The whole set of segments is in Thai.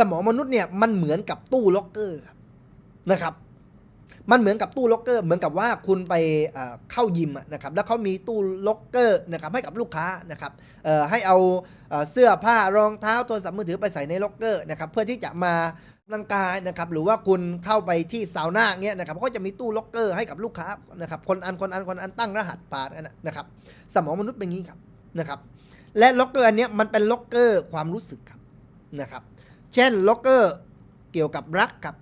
สมองมนุษย์เนี่ยมันเหมือนกับตู้ล็อกเกอร์ครับนะครับ มันเหมือนกับตู้ล็อกเกอร์เหมือนกับว่าคุณไปเข้ายิมนะครับแล้วเขามีตู้ล็อกเกอร์นะครับให้กับลูกค้านะครับให้เอาเสื้อผ้ารองเท้าโทรศัพท์มือถือไปใส่ในล็อกเกอร์นะครับเพื่อที่จะมาออกกำลังกายนะครับหรือว่าคุณเข้าไปที่ซาวน่าเงี้ยนะครับเขาก็จะมีตู้ล็อกเกอร์ให้กับลูกค้านะครับคนอันคนอันคนอันตั้งรหัสผ่านอันนั้นนะครับสมองมนุษย์เป็นงี้ครับนะครับและล็อกเกอร์อันเนี้ยมันเป็นล็อกเกอร์ความรู้สึกครับนะครับ เช่นล็อกเกอร์เกี่ยวกับรักครับ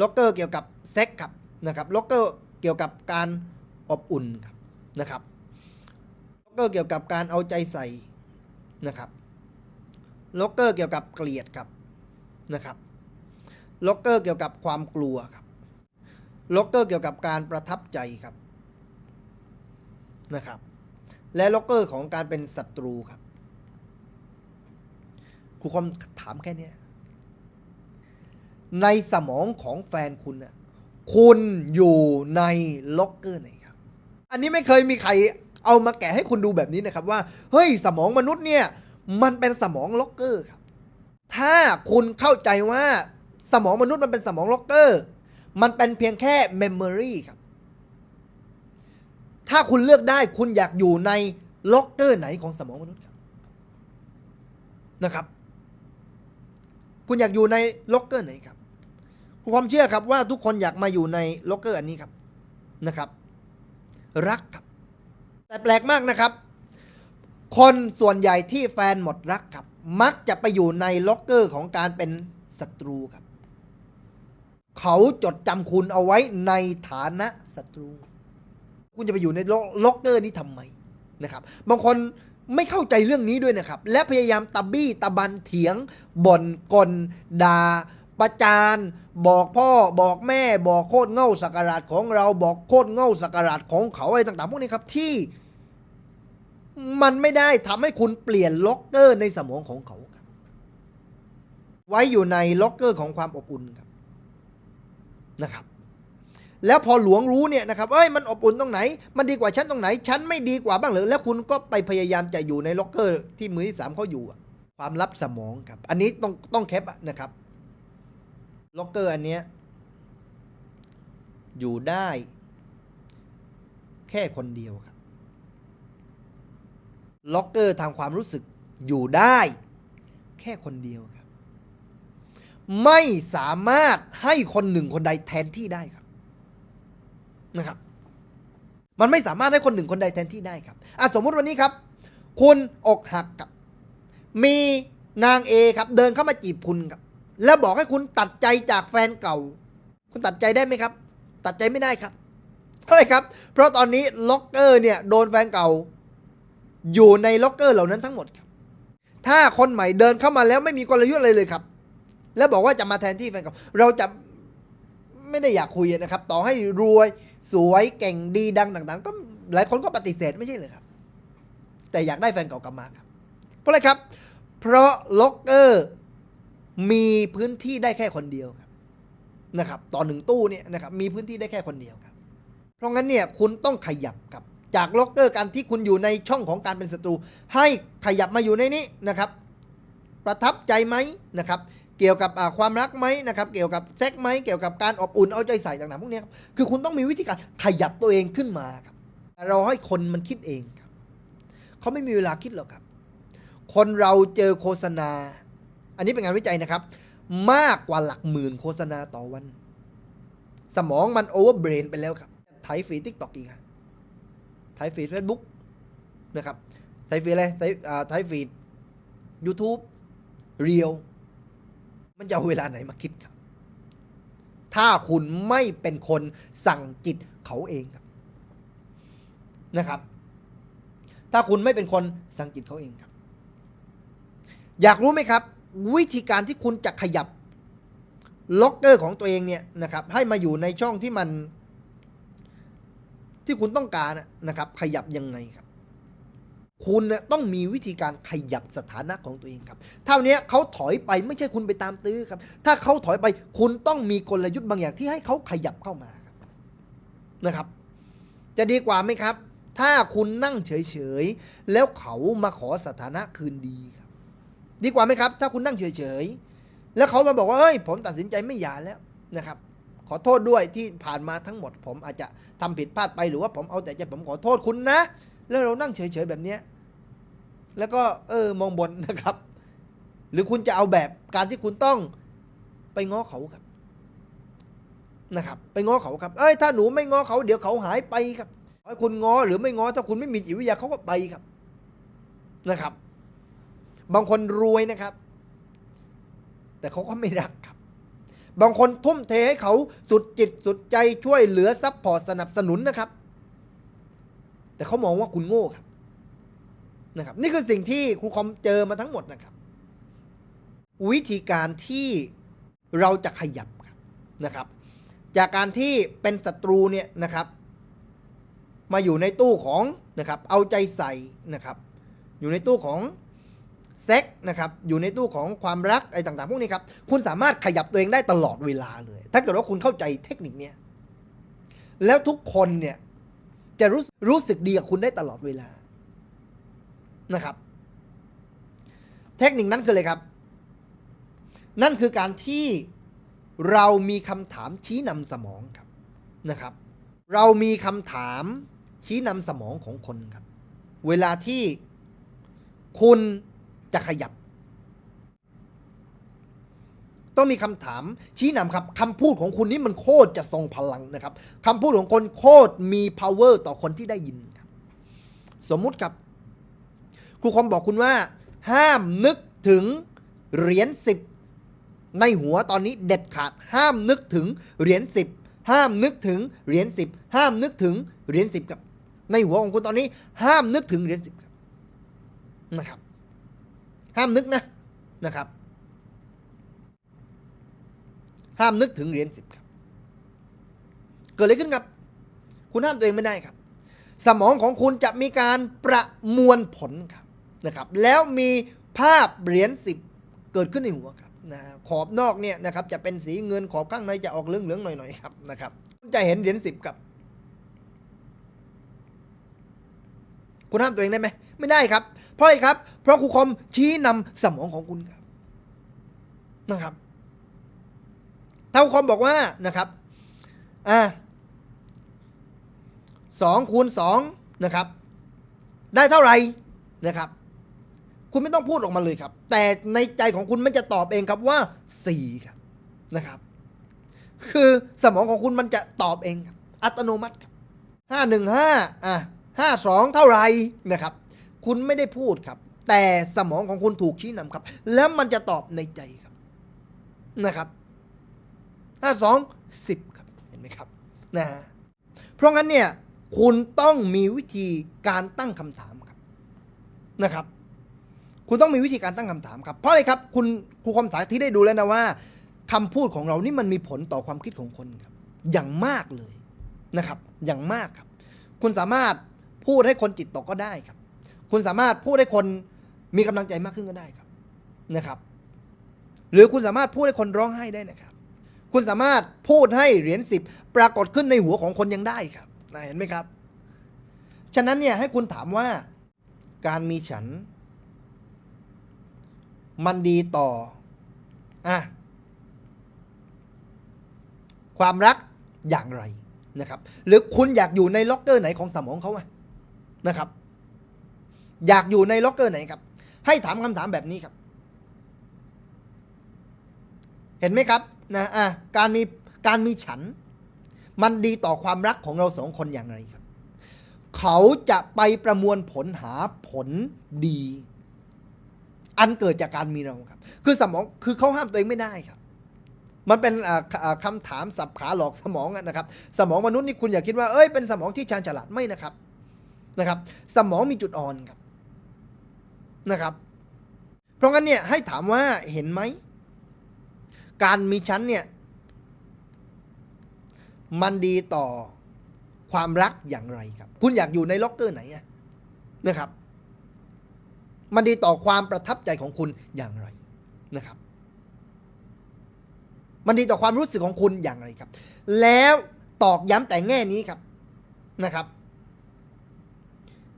ล็อกเกอร์เกี่ยวกับเซ็กครับนะครับล็อกเกอร์เกี่ยวกับการอบอุ่นครับนะครับล็อกเกอร์เกี่ยวกับการเอาใจใส่นะครับล็อกเกอร์เกี่ยวกับเกลียดครับนะครับล็อกเกอร์เกี่ยวกับความกลัวครับล็อกเกอร์เกี่ยวกับการประทับใจครับนะครับ และล็อกเกอร์ของการเป็นศัตรูครับ ครูคอมถามแค่นี้ในสมองของแฟนคุณน่ะคุณอยู่ในล็อกเกอร์ไหนครับ อันนี้ไม่เคยมีใครเอามาแกะให้คุณดูแบบนี้นะครับว่า เฮ้ยสมองมนุษย์เนี่ย มันเป็นสมองล็อกเกอร์ครับ ถ้าคุณเข้าใจว่าสมองมนุษย์มันเป็นสมองล็อกเกอร์ มันเป็นเพียงแค่เมมโมรีครับ ถ้าคุณเลือกได้คุณอยากอยู่ในล็อกเกอร์ไหนของสมองมนุษย์ครับนะครับ คุณอยากอยู่ในล็อกเกอร์ไหนครับความเชื่อครับว่าทุกคนอยากมาอยู่ในล็อกเกอร์อันนี้ครับนะครับ รักครับ แต่แปลกมากนะครับ คนส่วนใหญ่ที่แฟนหมดรักครับ มักจะไปอยู่ในล็อกเกอร์ของการเป็นศัตรูครับ เขาจดจำคุณเอาไว้ในฐานะศัตรู คุณจะไปอยู่ในล็อกล็อกเกอร์นี้ทำไมนะครับ บางคน ไม่เข้าใจเรื่องนี้ด้วยนะครับ และพยายามตะบี้ตะบันเถียงบ่นกลด่าประจานบอกพ่อบอกแม่บอกโคตรเง่าสักการะของเราบอกโคตรเง่าสักการะของเขาอะไรต่างๆ พวกนี้ครับที่มันไม่ได้ทำให้คุณเปลี่ยนล็อกเกอร์ในสมองของเขาครับ ไว้อยู่ในล็อกเกอร์ของความอบอุ่นครับนะครับ แล้วพอหลวงรู้เนี่ยนะครับเอ้ยมันอบอุ่นตรงไหน มันดีกว่าฉันตรงไหนฉันไม่ดีกว่าบ้างหรือแล้วคุณก็ไปพยายามจะอยู่ในล็อกเกอร์ที่มือที่สามเขาอยู่ความลับสมองครับ อันนี้ต้องต้องแคปนะครับล็อกเกอร์อันเนี้ยอยู่ได้ แค่คนเดียวครับล็อกเกอร์ทางความรู้สึกอยู่ได้ แค่คนเดียวครับ ไม่สามารถให้คนหนึ่งคนใดแทนที่ได้ครับ นะครับ มันไม่สามารถให้คนหนึ่งคนใดแทนที่ได้ครับอะสมมุติวันนี้ครับ คุณอกหักกับ มีนางเอครับ เดินเข้ามาจีบคุณครับ แล้วบอกให้คุณตัดใจจากแฟนเก่า คุณตัดใจได้ไหมครับ ตัดใจไม่ได้ครับเพราะอะไรครับ เพราะตอนนี้ล็อกเกอร์เนี่ยโดนแฟนเก่า อยู่ในล็อกเกอร์เหล่านั้นทั้งหมดครับ ถ้าคนใหม่เดินเข้ามาแล้วไม่มีกลยุทธ์อะไรเลยครับ แล้วบอกว่าจะมาแทนที่แฟนเก่าเราจะไม่ได้อยากคุยนะครับ ต่อให้รวย สวยเก่งดีดังต่างๆ ก็หลายคนก็ปฏิเสธไม่ใช่เลยครับ แต่อยากได้แฟนเก่ากลับมาครับ เพราะอะไรครับ เพราะล็อกเกอร์มีพื้นที่ได้แค่คนเดียวครับนะครับ ต่อหนึ่งตู้เนี่ยนะครับมีพื้นที่ได้แค่คนเดียวครับ เพราะงั้นเนี่ยคุณต้องขยับครับจากล็อกเกอร์การที่คุณอยู่ในช่องของการเป็นศัตรู ให้ขยับมาอยู่ในนี้นะครับ ประทับใจไหมนะครับ เกี่ยวกับความรักไหมนะครับ เกี่ยวกับเซ็กไหมเกี่ยวกับการอบอุ่นเอาใจใส่ต่างๆพวกนี้ครับคือคุณต้องมีวิธีการขยับตัวเองขึ้นมาครับเราให้คนมันคิดเองครับเขาไม่มีเวลาคิดหรอกครับ คนเราเจอโฆษณา อันนี้เป็นงานวิจัยนะครับ มากกว่าหลักหมื่นโฆษณาต่อวัน สมองมันโอเวอร์เบรนไปแล้วครับไถฟีทิกตอกอีกอะไถฟีดเฟซบุ๊กนะครับไถฟีดอะไรไถอ่าไถฟีดยูทูบเรียว มันจะเอาเวลาไหนมาคิดครับ ถ้าคุณไม่เป็นคนสั่งจิตเขาเองครับนะครับ ถ้าคุณไม่เป็นคนสั่งจิตเขาเองครับ อยากรู้ไหมครับ วิธีการที่คุณจะขยับล็อกเกอร์ของตัวเองเนี่ยนะครับ ให้มาอยู่ในช่องที่มัน ที่คุณต้องการน่ะนะครับ ขยับยังไงครับ คุณน่ะต้องมีวิธีการขยับสถานะของตัวเองครับ เท่านี้เขาถอยไปไม่ใช่คุณไปตามตื้อครับ ถ้าเขาถอยไปคุณต้องมีกลยุทธ์บางอย่างที่ให้เขาขยับเข้ามาครับนะครับ จะดีกว่าไหมครับ ถ้าคุณนั่งเฉยๆแล้วเขามาขอสถานะคืนดีครับ ดีกว่าไหมครับ ถ้าคุณนั่งเฉยๆแล้วเขามาบอกว่าเฮ้ยผมตัดสินใจไม่หย่าแล้วนะครับขอโทษด้วยที่ผ่านมาทั้งหมด ผมอาจจะทำผิดพลาดไปหรือว่าผมเอาแต่ใจผมขอโทษคุณนะ แล้วเรานั่งเฉยๆแบบเนี้ย แล้วก็เออมองบนนะครับ หรือคุณจะเอาแบบการที่คุณต้องไปง้อเขาครับ นะครับ ไปง้อเขาครับ เอ้ยถ้าหนูไม่ง้อเขาเดี๋ยวเขาหายไปครับให้คุณง้อหรือไม่ง้อถ้าคุณไม่มีจิตวิทยาเขาก็ไปครับนะครับ บางคนรวยนะครับ แต่เขาก็ไม่รักครับ บางคนทุ่มเทให้เขาสุดจิตสุดใจช่วยเหลือซัพพอร์ตสนับสนุนนะครับ แต่เขามองว่าคุณโง่ครับ นะครับนี่คือสิ่งที่ครูคอมเจอมาทั้งหมดนะครับ วิธีการที่เราจะขยับนะครับ จากการที่เป็นศัตรูเนี่ยนะครับ มาอยู่ในตู้ของนะครับ เอาใจใส่นะครับ อยู่ในตู้ของเซ็กนะครับอยู่ในตู้ของความรักอะไรต่างๆ พวกนี้ครับ คุณสามารถขยับตัวเองได้ตลอดเวลาเลย ถ้าเกิดว่าคุณเข้าใจเทคนิคเนี้ยแล้วทุกคนเนี่ยจะรู้รู้สึกดีกับคุณได้ตลอดเวลา นะครับ เทคนิคนั้นคืออะไรครับ นั่นคือการที่เรามีคำถามชี้นำสมองครับนะครับ เรามีคำถามชี้นำสมองของคนครับ เวลาที่คุณจะขยับ ต้องมีคำถามชี้นำครับคำพูดของคุณนี่มันโคตรจะทรงพลังนะครับคำพูดของคนโคตรมี power ต่อคนที่ได้ยินครับ สมมุติครับ ครูคอมบอกคุณว่า ห้ามนึกถึงเหรียญสิบในหัวตอนนี้เด็ดขาด ห้ามนึกถึงเหรียญสิบห้ามนึกถึงเหรียญสิบห้ามนึกถึงเหรียญสิบครับในหัวของคุณตอนนี้ ห้ามนึกถึงเหรียญสิบครับนะครับ ห้ามนึกนะนะครับ ห้ามนึกถึงเหรียญสิบครับ เกิดอะไรขึ้นครับ คุณห้ามตัวเองไม่ได้ครับ สมองของคุณจะมีการประมวลผลครับ นะครับแล้วมีภาพเหรียญสิบเกิดขึ้นในหัวครับนะขอบนอกเนี่ยนะครับจะเป็นสีเงินขอบข้างในจะออกเหลืองๆหน่อยๆครับนะครับคุณจะเห็นเหรียญสิบครับคุณห้ามตัวเองได้ไหมไม่ได้ครับ เพราะอะไรครับ เพราะครูคอมชี้นำสมองของคุณครับนะครับถ้าครูคอมบอกว่านะครับอ่าสองคูณสองนะครับ ได้เท่าไหร่นะครับ คุณไม่ต้องพูดออกมาเลยครับ แต่ในใจของคุณมันจะตอบเองครับว่าสี่ครับนะครับ คือสมองของคุณมันจะตอบเองครับ อัตโนมัติครับห้าหนึ่งห้าอะห้าสองเท่าไหร่นะครับ คุณไม่ได้พูดครับ แต่สมองของคุณถูกชี้นำครับ แล้วมันจะตอบในใจครับนะครับห้าสองสิบครับเห็นไหมครับนะเพราะงั้นเนี่ยคุณต้องมีวิธีการตั้งคำถามครับนะครับ คุณต้องมีวิธีการตั้งคำถามครับ เพราะอะไรครับ คุณครูความสาธิตได้ดูแล้วนะว่าคำพูดของเรานี่มันมีผลต่อความคิดของคนครับ อย่างมากเลยนะครับ อย่างมากครับ คุณสามารถพูดให้คนจิตตกก็ได้ครับ คุณสามารถพูดให้คนมีกำลังใจมากขึ้นก็ได้ครับนะครับ หรือคุณสามารถพูดให้คนร้องไห้ได้นะครับ คุณสามารถพูดให้เหรียญสิบปรากฏขึ้นในหัวของคนยังได้ครับเห็นไหมครับ ฉะนั้นเนี่ยให้คุณถามว่าการมีฉัน มันดีต่ออะความรักอย่างไรนะครับ หรือคุณอยากอยู่ในล็อกเกอร์ไหนของสมองเขาอะนะครับ อยากอยู่ในล็อกเกอร์ไหนครับ ให้ถามคำถามแบบนี้ครับ เห็นไหมครับนะอะการมีการมีฉัน มันดีต่อความรักของเราสองคนอย่างไรครับ เขาจะไปประมวลผลหาผลดี อันเกิดจากการมีเราครับ คือสมองคือเขาห้ามตัวเองไม่ได้ครับ มันเป็นอ่าอ่าคำถามสับขาหลอกสมองนะครับ สมองมนุษย์นี่คุณอย่าคิดว่าเอ้ยเป็นสมองที่ชาญฉลาดไม่นะครับนะครับ สมองมีจุดอ่อนครับนะครับ เพราะงั้นเนี่ยให้ถามว่าเห็นไหมการมีชั้นเนี่ยมันดีต่อความรักอย่างไรครับ คุณอยากอยู่ในล็อกเกอร์ไหนนะครับ มันดีต่อความประทับใจของคุณอย่างไรนะครับ มันดีต่อความรู้สึกของคุณอย่างไรครับ แล้วตอกย้ำแต่แง่นี้ครับนะครับ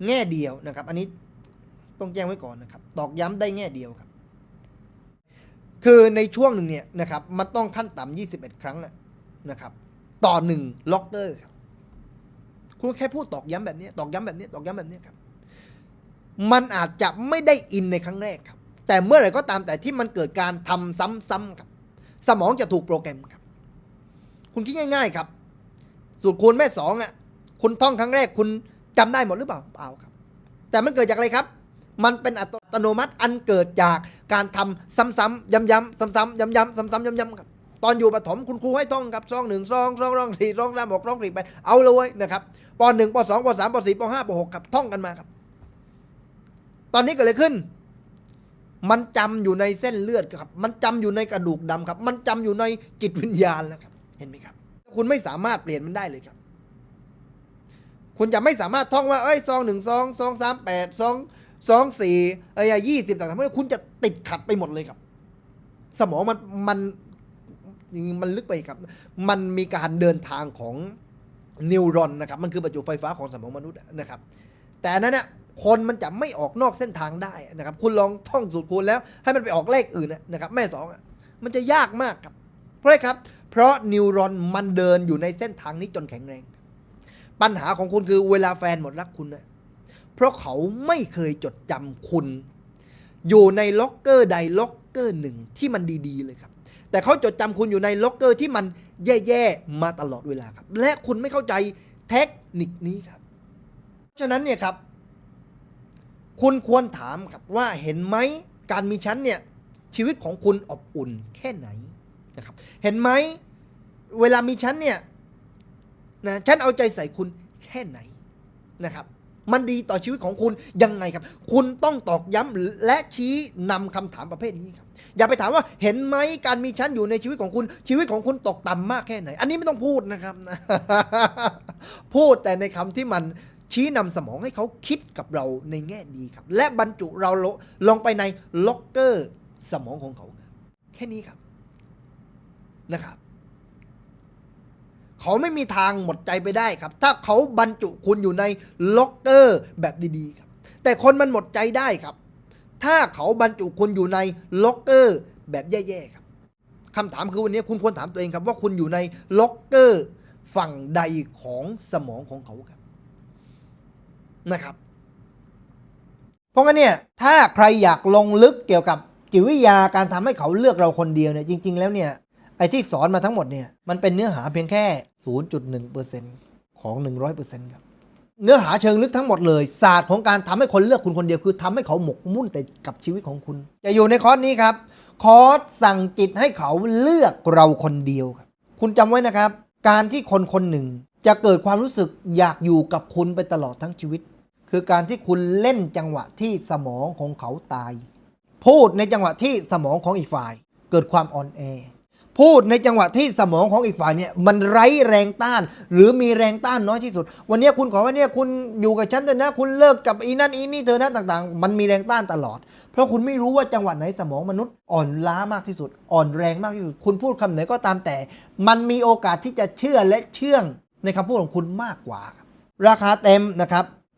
แง่เดียวนะครับ อันนี้ต้องแจ้งไว้ก่อนนะครับ ตอกย้ำได้แง่เดียวครับ คือในช่วงหนึ่งเนี่ยนะครับ มันต้องขั้นต่ำ21 ครั้งนะครับ ต่อหนึ่งล็อกเกอร์ครับคุณแค่พูดตอกย้ำแบบนี้ ตอกย้ำแบบนี้ ตอกย้ำแบบนี้ครับ มันอาจจะไม่ได้อินในครั้งแรกครับ แต่เมื่อไหร่ก็ตามแต่ที่มันเกิดการทำซ้ำๆครับ สมองจะถูกโปรแกรมครับ คุณคิดง่าย ๆครับ สูตรคูณแม่สองอะ คุณท่องครั้งแรกคุณจำได้หมดหรือเปล่าเปล่าครับ แต่มันเกิดจากอะไรครับ มันเป็นอัตโนมัติอันเกิดจากการทำซ้ำๆย้ำๆซ้ำๆย้ำๆซ้ำๆย้ำๆครับตอนอยู่ประถมคุณครูให้ท่องครับซองหนึ่งซองซองร่องสี่ซองสามหกรองสี่ไปเอาเลยนะครับปหนึ่งปสองปสามปสี่ปห้าปหกครับท่องกันมาครับ ตอนนี้เกิดอะไรขึ้น มันจำอยู่ในเส้นเลือดครับ มันจำอยู่ในกระดูกดำครับ มันจำอยู่ในจิตวิญญาณแล้วครับ เห็นไหมครับ คุณไม่สามารถเปลี่ยนมันได้เลยครับ คุณจะไม่สามารถท่องว่า เอ้ยซองหนึ่งซองซองสามแปดซองซองสี่เอ้ยยี่สิบต่างๆเพราะคุณจะติดขัดไปหมดเลยครับ สมองมันมันมันลึกไปครับ มันมีการเดินทางของนิวรอนนะครับ มันคือประจุไฟฟ้าของสมองมนุษย์นะครับ แต่นนั้นเนี่ย คนมันจะไม่ออกนอกเส้นทางได้นะครับ คุณลองท่องสูตรคูณแล้ว ให้มันไปออกเลขอื่นนะครับ แม่สองมันจะยากมากครับ เพราะอะไรครับ เพราะนิวรอนมันเดินอยู่ในเส้นทางนี้จนแข็งแรง ปัญหาของคุณคือเวลาแฟนหมดรักคุณนะเพราะเขาไม่เคยจดจำคุณ อยู่ในล็อกเกอร์ใดล็อกเกอร์หนึ่งที่มันดีๆเลยครับ แต่เขาจดจำคุณอยู่ในล็อกเกอร์ที่มันแย่ๆมาตลอดเวลาครับ และคุณไม่เข้าใจเทคนิคนี้ครับ ฉะนั้นเนี่ยครับ คุณควรถามครับว่าเห็นไหมการมีฉันเนี่ยชีวิตของคุณอบอุ่นแค่ไหนนะครับ เห็นไหมเวลามีฉันเนี่ยนะฉันเอาใจใส่คุณแค่ไหนนะครับ มันดีต่อชีวิตของคุณยังไงครับ คุณต้องตอกย้ำและชี้นำคำถามประเภทนี้ครับ อย่าไปถามว่าเห็นไหมการมีฉันอยู่ในชีวิตของคุณชีวิตของคุณตกต่ำมากแค่ไหน อันนี้ไม่ต้องพูดนะครับ พูดแต่ในคำที่มัน ชี้นำสมองให้เขาคิดกับเราในแง่ดีครับ และบรรจุเราลงไปในล็อกเกอร์สมองของเขา แค่นี้ครับนะครับ เขาไม่มีทางหมดใจไปได้ครับ ถ้าเขาบรรจุคุณอยู่ในล็อกเกอร์แบบดีๆครับ แต่คนมันหมดใจได้ครับ ถ้าเขาบรรจุคุณอยู่ในล็อกเกอร์แบบแย่ๆครับคำถามคือวันนี้คุณควรถามตัวเองครับว่าคุณอยู่ในล็อกเกอร์ฝั่งใดของสมองของเขาครับ นะครับ เพราะงั้นเนี่ยถ้าใครอยากลงลึกเกี่ยวกับจิตวิทยาการทำให้เขาเลือกเราคนเดียวเนี่ยจริง ๆ แล้วเนี่ยไอ้ที่สอนมาทั้งหมดเนี่ยมันเป็นเนื้อหาเพียงแค่ 0.1%ของ 100%ครับเนื้อหาเชิงลึกทั้งหมดเลยศาสตร์ของการทำให้คนเลือกคุณคนเดียวคือทำให้เขาหมกมุ่นแต่กับชีวิตของคุณ จะอยู่ในคอร์สนี้ครับคอร์สสั่งจิตให้เขาเลือกเราคนเดียวครับ คุณจำไว้นะครับ การที่คนคนหนึ่งจะเกิดความรู้สึกอยากอยู่กับคุณไปตลอดทั้งชีวิต คือการที่คุณเล่นจังหวะที่สมองของเขาตาย พูดในจังหวะที่สมองของอีกฝ่าย เกิดความอ่อนแอ พูดในจังหวะที่สมองของอีกฝ่ายเนี่ยมันไร้แรงต้าน หรือมีแรงต้านน้อยที่สุด วันนี้คุณขอว่าเนี่ยคุณอยู่กับฉันเถอะนะ คุณเลิกกับอีนั่นอีนี่เธอนะต่างๆ มันมีแรงต้านตลอด เพราะคุณไม่รู้ว่าจังหวะไหนสมองมนุษย์อ่อนล้ามากที่สุด อ่อนแรงมากที่สุด คุณพูดคำไหนก็ตามแต่ มันมีโอกาสที่จะเชื่อและเชื่องในคำพูดของคุณมากกว่า ราคาเต็มนะครับ